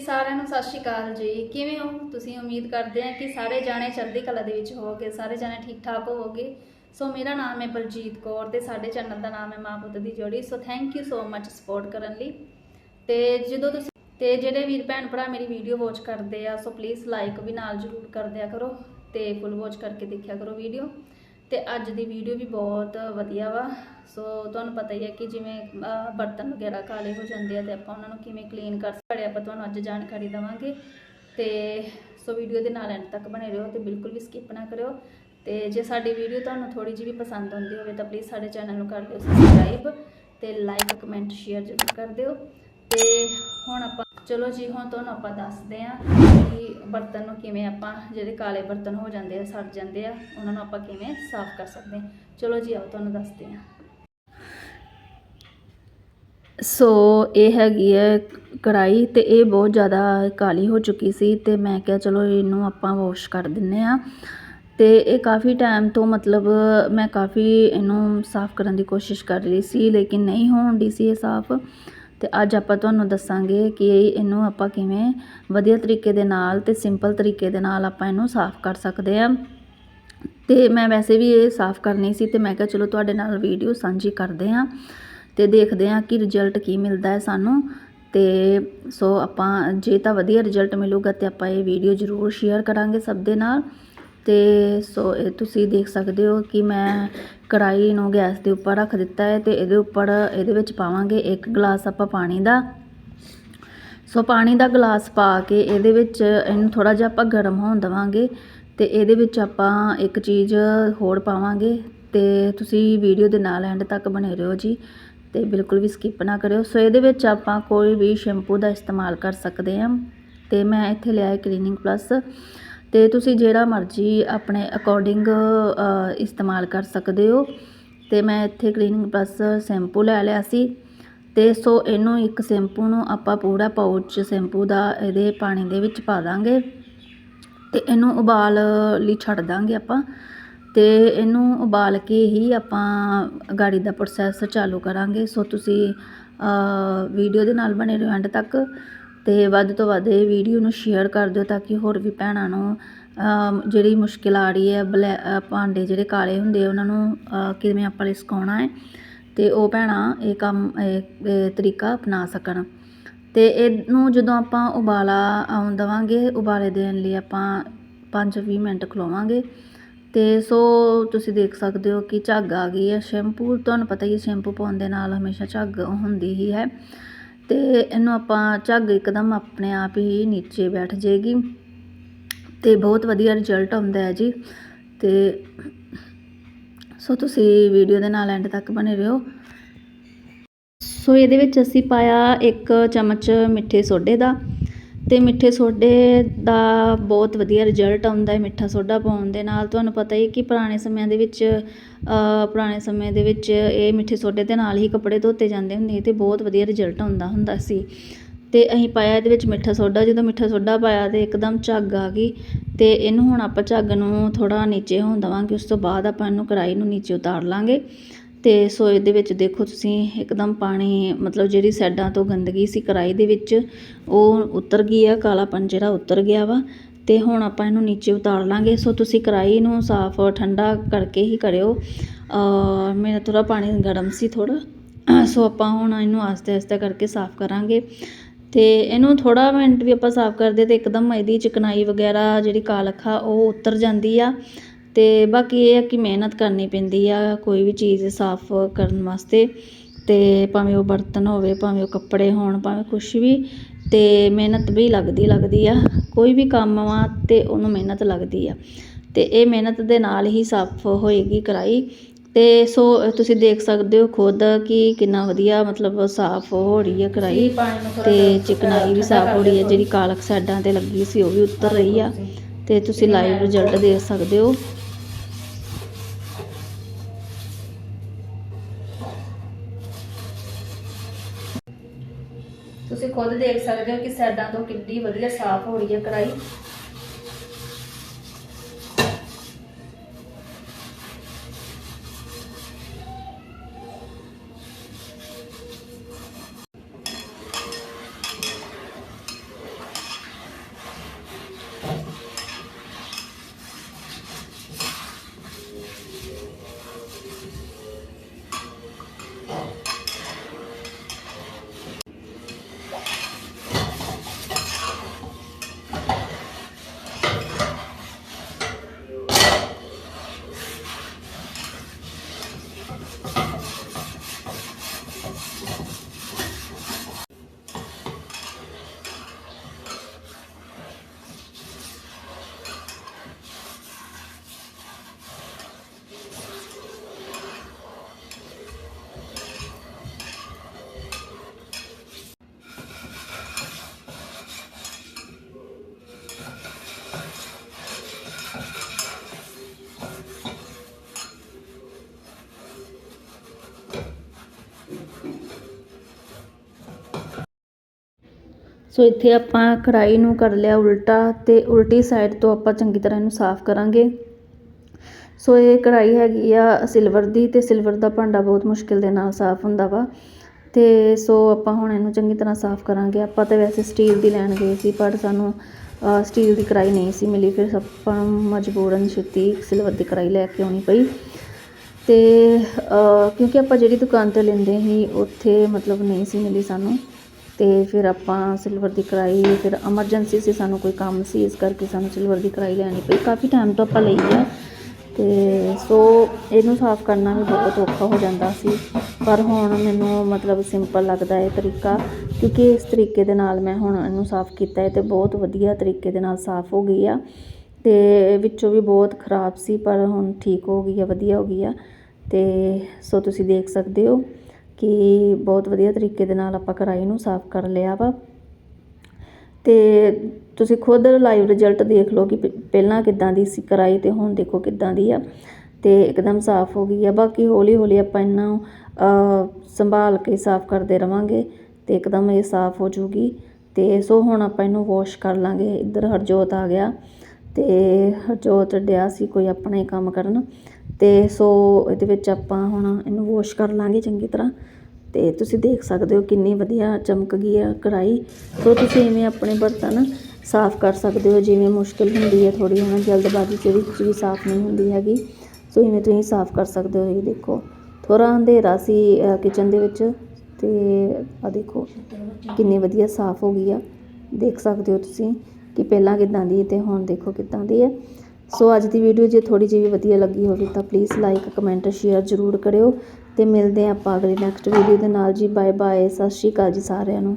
ਸਾਰਿਆਂ ਨੂੰ ਸਤਿ ਸ਼੍ਰੀ ਅਕਾਲ ਜੀ। ਕਿਵੇਂ ਹੋ? ਤੁਸੀਂ ਉਮੀਦ ਕਰਦੇ ਹਾਂ ਕਿ ਸਾਰੇ ਜਾਣੇ ਚੜ੍ਹਦੀ ਕਲਾ ਦੇ ਵਿੱਚ ਹੋਵੋਗੇ, ਸਾਰੇ ਜਾਣੇ ਠੀਕ ਠਾਕ ਹੋਵੋਗੇ। ਸੋ ਮੇਰਾ ਨਾਮ ਹੈ ਬਲਜੀਤ ਕੌਰ ਤੇ ਸਾਡੇ ਚੈਨਲ ਦਾ ਨਾਮ ਹੈ ਮਾਂ ਪੁੱਤ ਦੀ ਜੋੜੀ। So thank you so much support ਕਰਨ ਲਈ। ਤੇ ਜਦੋਂ ਤੁਸੀਂ ਤੇ ਜਿਹੜੇ ਵੀਰ ਭੈਣ ਭਰਾ ਮੇਰੀ ਵੀਡੀਓ ਵਾਚ ਕਰਦੇ ਆ, ਸੋ ਪਲੀਜ਼ ਲਾਈਕ ਵੀ ਨਾਲ ਜ਼ਰੂਰ ਕਰ ਦਿਆ ਕਰੋ ਤੇ ਫੁੱਲ ਵਾਚ ਕਰਕੇ ਦੇਖਿਆ ਕਰੋ ਵੀਡੀਓ ਤੇ ਅੱਜ ਦੀ ਵੀਡੀਓ ਵੀ ਬਹੁਤ ਵਧੀਆ ਵਾ। ਸੋ ਤੁਹਾਨੂੰ ਪਤਾ ਹੀ ਹੈ ਕਿ ਜਿਵੇਂ ਬਰਤਨ ਵਗੈਰਾ ਕਾਲੇ ਹੋ ਜਾਂਦੇ ਆ ਤੇ ਆਪਾਂ ਉਹਨਾਂ ਨੂੰ ਕਿਵੇਂ ਕਲੀਨ ਕਰ ਸਕਦੇ ਆਪਾਂ ਤੁਹਾਨੂੰ ਅੱਜ ਜਾਣਕਾਰੀ ਦਵਾਂਗੇ। ਤੇ ਸੋ ਵੀਡੀਓ ਦੇ ਨਾਲ ਐਂਡ ਤੱਕ ਬਣੇ ਰਹੋ ਤੇ ਬਿਲਕੁਲ ਵੀ ਸਕਿਪ ਨਾ ਕਰਿਓ। ਤੇ ਜੇ ਸਾਡੀ ਵੀਡੀਓ ਤੁਹਾਨੂੰ ਥੋੜੀ ਜਿਹੀ ਵੀ ਪਸੰਦ ਆਉਂਦੀ ਹੋਵੇ ਤਾਂ ਪਲੀਜ਼ ਸਾਡੇ ਚੈਨਲ ਨੂੰ ਕਰ ਦਿਓ ਸਬਸਕ੍ਰਾਈਬ ਤੇ ਲਾਈਕ ਕਮੈਂਟ ਸ਼ੇਅਰ ਜ਼ਰੂਰ ਕਰ ਦਿਓ। ਤੇ ਹੁਣ ਆਪਾਂ ਚਲੋ ਜੀ, ਹੁਣ ਤੁਹਾਨੂੰ ਆਪਾਂ ਦੱਸਦੇ ਹਾਂ ਕਿ ਬਰਤਨ ਨੂੰ ਕਿਵੇਂ ਆਪਾਂ ਜਿਹੜੇ ਕਾਲੇ ਬਰਤਨ ਹੋ ਜਾਂਦੇ ਆ, ਸੜ ਜਾਂਦੇ ਆ, ਉਹਨਾਂ ਨੂੰ ਆਪਾਂ ਕਿਵੇਂ ਸਾਫ਼ ਕਰ ਸਕਦੇ ਹਾਂ। ਚਲੋ ਜੀ, ਆਓ ਤੁਹਾਨੂੰ ਦੱਸਦੇ ਹਾਂ। ਸੋ ਇਹ ਹੈਗੀ ਹੈ ਕੜਾਈ ਤੇ ਇਹ ਬਹੁਤ ਜ਼ਿਆਦਾ ਕਾਲੀ ਹੋ ਚੁੱਕੀ ਸੀ ਤੇ ਮੈਂ ਕਿਹਾ ਚਲੋ ਇਹਨੂੰ ਆਪਾਂ ਵਾਸ਼ ਕਰ ਦਿੰਨੇ ਆ ਤੇ ਇਹ ਕਾਫੀ ਟਾਈਮ ਤੋਂ ਮਤਲਬ ਮੈਂ ਕਾਫੀ ਇਹਨੂੰ ਸਾਫ਼ ਕਰਨ ਦੀ ਕੋਸ਼ਿਸ਼ ਕਰ ਰਹੀ ਸੀ, ਲੇਕਿਨ ਨਹੀਂ ਹੋਣ ਦੀ ਸੀ ਇਹ ਸਾਫ਼। ਤੇ ਅੱਜ ਆਪਾਂ ਤੁਹਾਨੂੰ ਦੱਸਾਂਗੇ ਕਿ ਇਹਨੂੰ ਆਪਾਂ ਕਿਵੇਂ ਵਧੀਆ ਤਰੀਕੇ ਦੇ ਨਾਲ ਤੇ ਸਿੰਪਲ ਤਰੀਕੇ ਦੇ ਨਾਲ ਆਪਾਂ ਇਹਨੂੰ ਸਾਫ਼ ਕਰ ਸਕਦੇ ਆ ਤੇ ਮੈਂ ਵੈਸੇ ਵੀ ਇਹ ਸਾਫ਼ ਕਰਨੀ ਸੀ ਤੇ ਮੈਂ ਕਿਹਾ ਚਲੋ ਤੁਹਾਡੇ ਨਾਲ ਵੀਡੀਓ ਸਾਂਝੀ ਕਰਦੇ ਹਾਂ ਤੇ ਦੇਖਦੇ ਹਾਂ ਕਿ ਰਿਜ਼ਲਟ ਕੀ ਮਿਲਦਾ ਹੈ ਸਾਨੂੰ। ਤੇ ਸੋ ਆਪਾਂ, ਜੇ ਤਾਂ ਵਧੀਆ ਰਿਜ਼ਲਟ ਮਿਲੂਗਾ ਤੇ ਆਪਾਂ ਇਹ ਵੀਡੀਓ ਜ਼ਰੂਰ ਸ਼ੇਅਰ ਕਰਾਂਗੇ ਸਭ ਦੇ ਨਾਲ। ਤੇ ਸੋ ਇਹ ਤੁਸੀਂ ਦੇਖ ਸਕਦੇ ਹੋ ਕਿ ਮੈਂ ਕੜਾਈ ਨੂੰ ਗੈਸ ਦੇ ਉੱਪਰ ਰੱਖ ਦਿੱਤਾ ਹੈ ਤੇ ਇਹਦੇ ਉੱਪਰ ਇਹਦੇ ਵਿੱਚ ਪਾਵਾਂਗੇ ਇੱਕ ਗਲਾਸ ਆਪਾਂ ਪਾਣੀ ਦਾ। ਸੋ ਪਾਣੀ ਦਾ ਗਲਾਸ ਪਾ ਕੇ ਇਹਦੇ ਵਿੱਚ ਇਹਨੂੰ ਥੋੜਾ ਜਿਹਾ ਆਪਾਂ ਗਰਮ ਹੋਣ ਦੇਵਾਂਗੇ ਤੇ ਇਹਦੇ ਵਿੱਚ ਆਪਾਂ ਇੱਕ ਚੀਜ਼ ਹੋਰ ਪਾਵਾਂਗੇ ਤੇ ਤੁਸੀਂ ਵੀਡੀਓ ਦੇ ਨਾਲ ਐਂਡ ਤੱਕ ਬਣੇ ਰਹੋ ਜੀ ਤੇ ਬਿਲਕੁਲ ਵੀ ਸਕਿਪ ਨਾ ਕਰਿਓ। ਸੋ ਇਹਦੇ ਵਿੱਚ ਆਪਾਂ ਕੋਈ ਵੀ ਸ਼ੈਂਪੂ ਦਾ ਇਸਤੇਮਾਲ ਕਰ ਸਕਦੇ ਹਾਂ ਤੇ ਮੈਂ ਇੱਥੇ ਲਿਆ ਹੈ ਕਲੀਨਿੰਗ ਪਲੱਸ ਅਤੇ ਤੁਸੀਂ ਜਿਹੜਾ ਮਰਜ਼ੀ ਆਪਣੇ ਅਕੋਰਡਿੰਗ ਇਸਤੇਮਾਲ ਕਰ ਸਕਦੇ ਹੋ। ਅਤੇ ਮੈਂ ਇੱਥੇ ਕਲੀਨਿੰਗ ਪਲੱਸ ਸ਼ੈਂਪੂ ਲੈ ਲਿਆ ਸੀ। ਅਤੇ ਸੋ ਇਹਨੂੰ ਇੱਕ ਸ਼ੈਂਪੂ ਨੂੰ ਆਪਾਂ ਪੂਰਾ ਪਾਊਚ ਸ਼ੈਂਪੂ ਦਾ ਇਹਦੇ ਪਾਣੀ ਦੇ ਵਿੱਚ ਪਾ ਦਾਂਗੇ। ਅਤੇ ਇਹਨੂੰ ਉਬਾਲ ਲਈ ਛੱਡ ਦਾਂਗੇ ਆਪਾਂ। ਅਤੇ ਇਹਨੂੰ ਉਬਾਲ ਕੇ ਹੀ ਆਪਾਂ ਗਾੜੀ ਦਾ ਪ੍ਰੋਸੈਸ ਚਾਲੂ ਕਰਾਂਗੇ। ਸੋ ਤੁਸੀਂ ਵੀਡੀਓ ਦੇ ਨਾਲ ਬਣੇ ਰਹੋ ਐਂਡ ਤੱਕ। ਅਤੇ ਵੱਧ ਤੋਂ ਵੱਧ ਇਹ ਵੀਡੀਓ ਨੂੰ ਸ਼ੇਅਰ ਕਰ ਦਿਓ ਤਾਂ ਕਿ ਹੋਰ ਵੀ ਭੈਣਾਂ ਨੂੰ ਜਿਹੜੀ ਮੁਸ਼ਕਿਲ ਆ ਰਹੀ ਹੈ, ਬਲੈ ਭਾਂਡੇ ਜਿਹੜੇ ਕਾਲੇ ਹੁੰਦੇ ਉਹਨਾਂ ਨੂੰ ਕਿਵੇਂ ਆਪਾਂ ਲਿਸਕਾਉਣਾ ਹੈ ਅਤੇ ਉਹ ਭੈਣਾਂ ਇਹ ਕੰਮ, ਇਹ ਤਰੀਕਾ ਅਪਣਾ ਸਕਣ। ਅਤੇ ਇਹਨੂੰ ਜਦੋਂ ਆਪਾਂ ਉਬਾਲਾ ਆਉਣ ਦੇਵਾਂਗੇ, ਉਬਾਲੇ ਦੇਣ ਲਈ ਆਪਾਂ 5-20 ਮਿੰਟ ਖਲੋਵਾਂਗੇ। ਤੇ ਸੋ ਤੁਸੀਂ ਦੇਖ ਸਕਦੇ ਹੋ ਕਿ ਝੱਗ ਆ ਗਈ ਹੈ ਸ਼ੈਂਪੂ, ਤੁਹਾਨੂੰ ਪਤਾ ਹੀ ਹੈ ਸ਼ੈਂਪੂ ਪਾਉਣ ਦੇ ਨਾਲ ਹਮੇਸ਼ਾ ਝੱਗ ਹੁੰਦੀ ਹੀ ਹੈ। ਅਤੇ ਇਹਨੂੰ ਆਪਾਂ ਝੱਗ ਇੱਕਦਮ ਆਪਣੇ ਆਪ ਹੀ ਨੀਚੇ ਬੈਠ ਜਾਏਗੀ ਅਤੇ ਬਹੁਤ ਵਧੀਆ ਰਿਜ਼ਲਟ ਆਉਂਦਾ ਹੈ ਜੀ। ਅਤੇ ਸੋ ਤੁਸੀਂ ਵੀਡੀਓ ਦੇ ਨਾਲ ਐਂਡ ਤੱਕ ਬਣੇ ਰਹੋ। ਸੋ ਇਹਦੇ ਵਿੱਚ ਅਸੀਂ ਪਾਇਆ ਇੱਕ ਚਮਚ ਮਿੱਠੇ ਸੋਡੇ ਦਾ। ਅਤੇ ਮਿੱਠੇ ਸੋਡੇ ਦਾ ਬਹੁਤ ਵਧੀਆ ਰਿਜ਼ਲਟ ਆਉਂਦਾ ਹੈ ਮਿੱਠਾ ਸੋਡਾ ਪਾਉਣ ਦੇ ਨਾਲ। ਤੁਹਾਨੂੰ ਪਤਾ ਹੀ ਕਿ ਪੁਰਾਣੇ ਸਮਿਆਂ ਦੇ ਵਿੱਚ ਪੁਰਾਣੇ ਸਮੇਂ ਦੇ ਵਿੱਚ ਇਹ ਮਿੱਠੇ ਸੋਡੇ ਦੇ ਨਾਲ ਹੀ ਕੱਪੜੇ ਧੋਤੇ ਜਾਂਦੇ ਹੁੰਦੇ ਅਤੇ ਬਹੁਤ ਵਧੀਆ ਰਿਜ਼ਲਟ ਆਉਂਦਾ ਹੁੰਦਾ ਸੀ। ਅਤੇ ਅਸੀਂ ਪਾਇਆ ਇਹਦੇ ਵਿੱਚ ਮਿੱਠਾ ਸੋਡਾ, ਜਦੋਂ ਮਿੱਠਾ ਸੋਡਾ ਪਾਇਆ ਤਾਂ ਇੱਕਦਮ ਝੱਗ ਆ ਗਈ ਅਤੇ ਇਹਨੂੰ ਹੁਣ ਆਪਾਂ ਝੱਗ ਨੂੰ ਥੋੜ੍ਹਾ ਨੀਚੇ ਹੋਣ ਦੇਵਾਂਗੇ, ਉਸ ਤੋਂ ਬਾਅਦ ਆਪਾਂ ਇਹਨੂੰ ਕੜਾਹੀ ਨੂੰ ਨੀਚੇ ਉਤਾਰ ਲਾਂਗੇ। ਅਤੇ ਸੋਏ ਦੇ ਵਿੱਚ ਦੇਖੋ ਤੁਸੀਂ ਇੱਕਦਮ ਪਾਣੀ, ਮਤਲਬ ਜਿਹੜੀ ਸਾਈਡਾਂ ਤੋਂ ਗੰਦਗੀ ਸੀ ਕੜਾਈ ਦੇ ਵਿੱਚ, ਉਹ ਉਤਰ ਗਈ ਆ, ਕਾਲਾਪਨ ਜਿਹੜਾ ਉਤਰ ਗਿਆ ਵਾ। ਅਤੇ ਹੁਣ ਆਪਾਂ ਇਹਨੂੰ ਨੀਚੇ ਉਤਾਰ ਲਾਂਗੇ। ਸੋ ਤੁਸੀਂ ਕੜਾਈ ਨੂੰ ਸਾਫ਼ ਠੰਡਾ ਕਰਕੇ ਹੀ ਕਰਿਓ। ਮੇਰਾ ਥੋੜ੍ਹਾ ਪਾਣੀ ਗਰਮ ਸੀ ਥੋੜ੍ਹਾ। ਸੋ ਆਪਾਂ ਹੁਣ ਇਹਨੂੰ ਆਸਤੇ ਆਸਤੇ ਕਰਕੇ ਸਾਫ਼ ਕਰਾਂਗੇ। ਤੇ ਇਹਨੂੰ ਥੋੜਾ ਮਿੰਟ ਵੀ ਆਪਾਂ ਸਾਫ਼ ਕਰਦੇ ਤੇ ਇੱਕਦਮ ਇਹਦੀ ਚਿਕਨਾਈ ਵਗੈਰਾ ਜਿਹੜੀ ਕਾਲਖ ਆ, ਉਹ ਉਤਰ ਜਾਂਦੀ ਆ। ਅਤੇ ਬਾਕੀ ਇਹ ਆ ਕਿ ਮਿਹਨਤ ਕਰਨੀ ਪੈਂਦੀ ਆ ਕੋਈ ਵੀ ਚੀਜ਼ ਸਾਫ਼ ਕਰਨ ਵਾਸਤੇ ਅਤੇ ਭਾਵੇਂ ਉਹ ਬਰਤਨ ਹੋਵੇ, ਭਾਵੇਂ ਉਹ ਕੱਪੜੇ ਹੋਣ, ਭਾਵੇਂ ਕੁਛ ਵੀ ਅਤੇ ਮਿਹਨਤ ਵੀ ਲੱਗਦੀ ਲੱਗਦੀ ਆ। ਕੋਈ ਵੀ ਕੰਮ ਵਾ ਤੇ ਉਹਨੂੰ ਮਿਹਨਤ ਲੱਗਦੀ ਆ। ਅਤੇ ਇਹ ਮਿਹਨਤ ਦੇ ਨਾਲ ਹੀ ਸਾਫ਼ ਹੋਏਗੀ ਕੜਾਈ ਅਤੇ ਸੋ, ਤੁਸੀਂ ਦੇਖ ਸਕਦੇ ਹੋ ਖੁਦ ਕਿ ਕਿੰਨਾ ਵਧੀਆ ਮਤਲਬ ਸਾਫ਼ ਹੋ ਰਹੀ ਹੈ ਕੜਾਈ ਅਤੇ ਚਿਕਨਾਈ ਵੀ ਸਾਫ਼ ਹੋ ਰਹੀ ਹੈ ਜਿਹੜੀ ਕਾਲਕ ਸਾਈਡਾਂ ਤੇ ਲੱਗੀ ਸੀ ਉਹ ਵੀ ਉਤਰ ਰਹੀ ਆ। ਅਤੇ ਤੁਸੀਂ ਲਾਈਵ ਰਿਜ਼ਲਟ ਦੇਖ ਸਕਦੇ ਹੋ। ਤੁਸੀਂ ਖੁਦ ਦੇਖ ਸਕਦੇ ਹੋ ਕਿ ਸਾਈਡਾਂ ਤੋਂ ਕਿੰਨੀ ਵਧੀਆ ਸਾਫ਼ ਹੋ ਰਹੀ ਹੈ ਕੜਾਈ ਸੋ ਇੱਥੇ ਆਪਾਂ ਕੜਾਈ ਨੂੰ ਕਰ ਲਿਆ ਉਲਟਾ ਤੇ ਉਲਟੀ ਸਾਈਡ ਤੋਂ ਆਪਾਂ ਚੰਗੀ ਤਰ੍ਹਾਂ ਇਹਨੂੰ ਸਾਫ਼ ਕਰਾਂਗੇ। ਸੋ ਇਹ ਕੜਾਈ ਹੈਗੀ ਆ ਸਿਲਵਰ ਦੀ ਤੇ ਸਿਲਵਰ ਦਾ ਭਾਂਡਾ ਬਹੁਤ ਮੁਸ਼ਕਿਲ ਦੇ ਨਾਲ ਸਾਫ਼ ਹੁੰਦਾ ਵਾ। ਤੇ ਸੋ ਆਪਾਂ ਹੁਣ ਇਹਨੂੰ ਚੰਗੀ ਤਰ੍ਹਾਂ ਸਾਫ਼ ਕਰਾਂਗੇ। ਆਪਾਂ ਤਾਂ ਵੈਸੇ ਸਟੀਲ ਦੀ ਲੈਣ ਗਏ ਸੀ, ਪਰ ਸਾਨੂੰ ਸਟੀਲ ਦੀ ਕੜਾਈ ਨਹੀਂ ਸੀ ਮਿਲੀ, ਫਿਰ ਆਪਾਂ ਨੂੰ ਮਜਬੂਰਨ ਛੇਤੀ ਸਿਲਵਰ ਦੀ ਕੜਾਈ ਲੈ ਕੇ ਆਉਣੀ ਪਈ। ਤੇ ਕਿਉਂਕਿ ਆਪਾਂ ਜਿਹੜੀ ਦੁਕਾਨ ਤੇ ਲੈਂਦੇ ਸੀ, ਉੱਥੇ ਮਤਲਬ ਨਹੀਂ ਸੀ ਮਿਲੀ ਸਾਨੂੰ। ਅਤੇ ਫਿਰ ਆਪਾਂ ਸਿਲਵਰ ਦੀ ਕੜਾਈ, ਫਿਰ ਐਮਰਜੈਂਸੀ ਸੀ, ਸਾਨੂੰ ਕੋਈ ਕੰਮ ਸੀ, ਇਸ ਕਰਕੇ ਸਾਨੂੰ ਸਿਲਵਰ ਦੀ ਕੜਾਈ ਲੈਣੀ ਪਈ। ਕਾਫੀ ਟਾਈਮ ਤੋਂ ਆਪਾਂ ਲਈ ਆ ਤੇ ਸੋ ਇਹਨੂੰ ਸਾਫ਼ ਕਰਨਾ ਵੀ ਬਹੁਤ ਔਖਾ ਹੋ ਜਾਂਦਾ ਸੀ। ਪਰ ਹੁਣ ਮੈਨੂੰ ਮਤਲਬ ਸਿੰਪਲ ਲੱਗਦਾ ਇਹ ਤਰੀਕਾ, ਕਿਉਂਕਿ ਇਸ ਤਰੀਕੇ ਦੇ ਨਾਲ ਮੈਂ ਹੁਣ ਇਹਨੂੰ ਸਾਫ਼ ਕੀਤਾ ਹੈ ਤੇ ਬਹੁਤ ਵਧੀਆ ਤਰੀਕੇ ਦੇ ਨਾਲ ਸਾਫ਼ ਹੋ ਗਈ ਆ। ਤੇ ਵਿੱਚੋਂ ਵੀ ਬਹੁਤ ਖਰਾਬ ਸੀ, ਪਰ ਹੁਣ ਠੀਕ ਹੋ ਗਈ ਆ, ਵਧੀਆ ਹੋ ਗਈ ਆ। ਤੇ ਸੋ ਤੁਸੀਂ ਦੇਖ ਸਕਦੇ ਹੋ। ਕਿ ਬਹੁਤ ਵਧੀਆ ਤਰੀਕੇ ਦੇ ਨਾਲ ਆਪਾਂ ਕੜਾਈ ਨੂੰ ਸਾਫ਼ ਕਰ ਲਿਆ ਵਾ। ਤੇ ਤੁਸੀਂ ਖੁਦ ਲਾਈਵ ਰਿਜ਼ਲਟ ਦੇਖ ਲਓ ਕਿ ਪਹਿਲਾਂ ਕਿੱਦਾਂ ਦੀ ਸੀ ਕੜਾਹੀ ਤੇ ਹੁਣ ਦੇਖੋ ਕਿੱਦਾਂ ਦੀ ਆ। ਤੇ ਇੱਕਦਮ ਸਾਫ਼ ਹੋ ਗਈ ਆ। ਬਾਕੀ ਹੌਲੀ ਹੌਲੀ ਆਪਾਂ ਇਹਨਾਂ ਅ, ਸੰਭਾਲ ਕੇ ਸਾਫ਼ ਕਰਦੇ ਰਵਾਂਗੇ ਤੇ ਇੱਕਦਮ ਇਹ ਸਾਫ਼ ਹੋ ਜੂਗੀ। ਤੇ ਸੋ ਹੁਣ ਆਪਾਂ ਇਹਨੂੰ ਵਾਸ਼ ਕਰ ਲਾਂਗੇ। ਇੱਧਰ ਹਰਜੋਤ ਆ ਗਿਆ। ਤੇ ਹਰਜੋਤ ਡਿਆ ਸੀ ਕੋਈ ਆਪਣਾ ਹੀ ਕੰਮ ਕਰਨ। ਅਤੇ ਸੋ ਇਹਦੇ ਵਿੱਚ ਆਪਾਂ ਹੁਣ ਇਹਨੂੰ ਵਾਸ਼ ਕਰ ਲਾਂਗੇ ਚੰਗੀ ਤਰ੍ਹਾਂ। ਅਤੇ ਤੁਸੀਂ ਦੇਖ ਸਕਦੇ ਹੋ ਕਿੰਨੀ ਵਧੀਆ ਚਮਕ ਗਈ ਆ ਕੜਾਈ ਸੋ ਤੁਸੀਂ ਇਵੇਂ ਆਪਣੇ ਬਰਤਨ ਸਾਫ਼ ਕਰ ਸਕਦੇ ਹੋ, ਜਿਵੇਂ ਮੁਸ਼ਕਿਲ ਹੁੰਦੀ ਹੈ ਥੋੜ੍ਹੀ ਹੁਣ ਜਲਦਬਾਜ਼ੀ ਚ ਵਿੱਚ ਵੀ ਸਾਫ਼ ਨਹੀਂ ਹੁੰਦੀ ਹੈਗੀ। ਸੋ ਇਵੇਂ ਤੁਸੀਂ ਸਾਫ਼ ਕਰ ਸਕਦੇ ਹੋ, ਇਹ ਦੇਖੋ। ਥੋੜ੍ਹਾ ਅੰਧੇਰਾ ਸੀ ਕਿਚਨ ਦੇ ਵਿੱਚ, ਤੇ ਆ ਦੇਖੋ, ਕਿੰਨੀ ਵਧੀਆ ਸਾਫ਼ ਹੋ ਗਈ ਆ। ਦੇਖ ਸਕਦੇ ਹੋ ਤੁਸੀਂ ਕਿ ਪਹਿਲਾਂ ਕਿੱਦਾਂ ਦੀ ਤੇ ਹੁਣ ਦੇਖੋ ਕਿੱਦਾਂ ਦੀ ਹੈ ਸੋ ਅੱਜ ਦੀ ਵੀਡੀਓ ਜੇ ਥੋੜੀ ਜਿਹੀ ਵੀ ਵਧੀਆ ਲੱਗੀ ਹੋਵੇ ਤਾਂ ਪਲੀਜ਼ ਲਾਈਕ ਕਮੈਂਟ ਸ਼ੇਅਰ ਜ਼ਰੂਰ ਕਰਿਓ ਤੇ ਮਿਲਦੇ ਹਾਂ ਆਪਾਂ ਅਗਲੀ ਨੈਕਸਟ ਵੀਡੀਓ ਦੇ ਨਾਲ ਜੀ। ਬਾਏ ਬਾਏ ਸਤਿ ਸ਼੍ਰੀ ਅਕਾਲ ਜੀ ਸਾਰਿਆਂ ਨੂੰ।